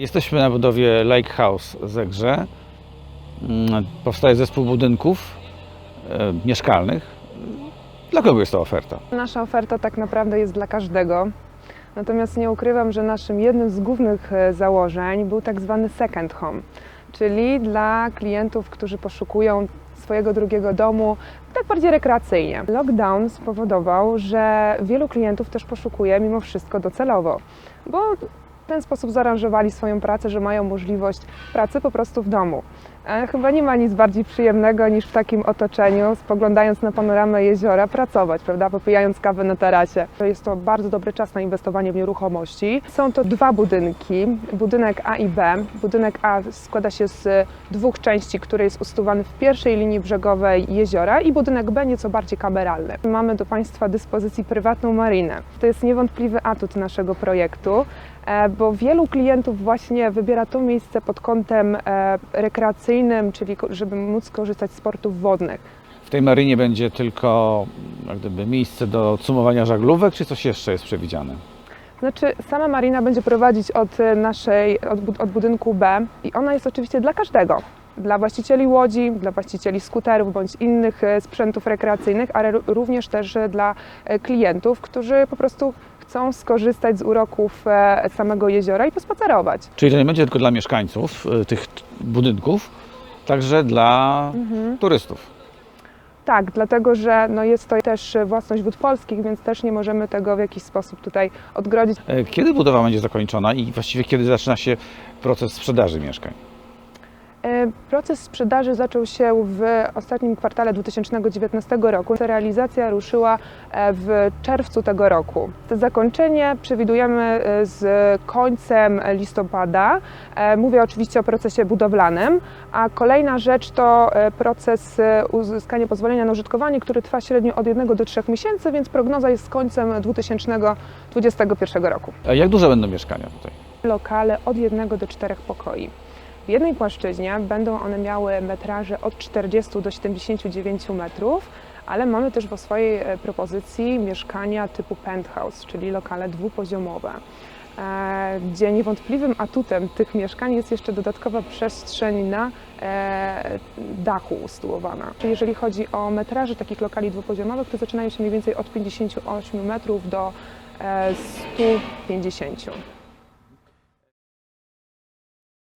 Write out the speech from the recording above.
Jesteśmy na budowie Lake House Zegrze. Mm, Powstaje zespół budynków e, mieszkalnych. Dla kogo jest to oferta? Nasza oferta tak naprawdę jest dla każdego. Natomiast nie ukrywam, że naszym jednym z głównych e, założeń był tak zwany second home, czyli dla klientów, którzy poszukują swojego drugiego domu tak bardziej rekreacyjnie. Lockdown spowodował, że wielu klientów też poszukuje mimo wszystko docelowo, bo ten sposób zaaranżowali swoją pracę, że mają możliwość pracy po prostu w domu. E, Chyba nie ma nic bardziej przyjemnego niż w takim otoczeniu, spoglądając na panoramę jeziora, pracować, prawda, popijając kawę na tarasie. Jest to bardzo dobry czas na inwestowanie w nieruchomości. Są to dwa budynki, budynek A i B. Budynek A składa się z dwóch części, który jest usytuowany w pierwszej linii brzegowej jeziora i budynek B nieco bardziej kameralny. Mamy do Państwa dyspozycji prywatną marinę. To jest niewątpliwy atut naszego projektu bo wielu klientów właśnie wybiera to miejsce pod kątem e, rekreacyjnym, czyli żeby móc korzystać z sportów wodnych. W tej marynie będzie tylko jak gdyby, miejsce do cumowania żaglówek, czy coś jeszcze jest przewidziane? Znaczy, sama marina będzie prowadzić od e, naszej, od, od budynku B i ona jest oczywiście dla każdego. Dla właścicieli łodzi, dla właścicieli skuterów bądź innych e, sprzętów rekreacyjnych, ale ró- również też e, dla e, klientów, którzy po prostu chcą skorzystać z uroków e, samego jeziora i pospacerować. Czyli to nie będzie tylko dla mieszkańców e, tych budynków, także dla turystów. Tak, dlatego że no jest to też własność wód polskich, więc też nie możemy tego w jakiś sposób tutaj odgrodzić. E, Kiedy budowa będzie zakończona i właściwie kiedy zaczyna się proces sprzedaży mieszkań? E, Proces sprzedaży zaczął się w ostatnim kwartale 2019 roku. Realizacja ruszyła e, w czerwcu tego roku. To zakończenie przewidujemy e, z końcem listopada. Mówię oczywiście o procesie budowlanym, a kolejna rzecz to proces uzyskania pozwolenia na użytkowanie, który trwa średnio od 1 do 3 miesięcy, więc prognoza jest z końcem 2021 roku. A jak duże będą mieszkania tutaj? lokale od jednego do czterech pokoi. W jednej płaszczyźnie będą one miały metraże od 40 do 79 metrów, ale mamy też w swojej e, propozycji mieszkania typu penthouse, czyli lokale dwupoziomowe. e, Gdzie niewątpliwym atutem tych mieszkań jest jeszcze dodatkowa przestrzeń na e, dachu usytuowana. Czyli jeżeli chodzi o metraże takich lokali dwupoziomowych, to zaczynają się mniej więcej od 58 metrów do e, 150.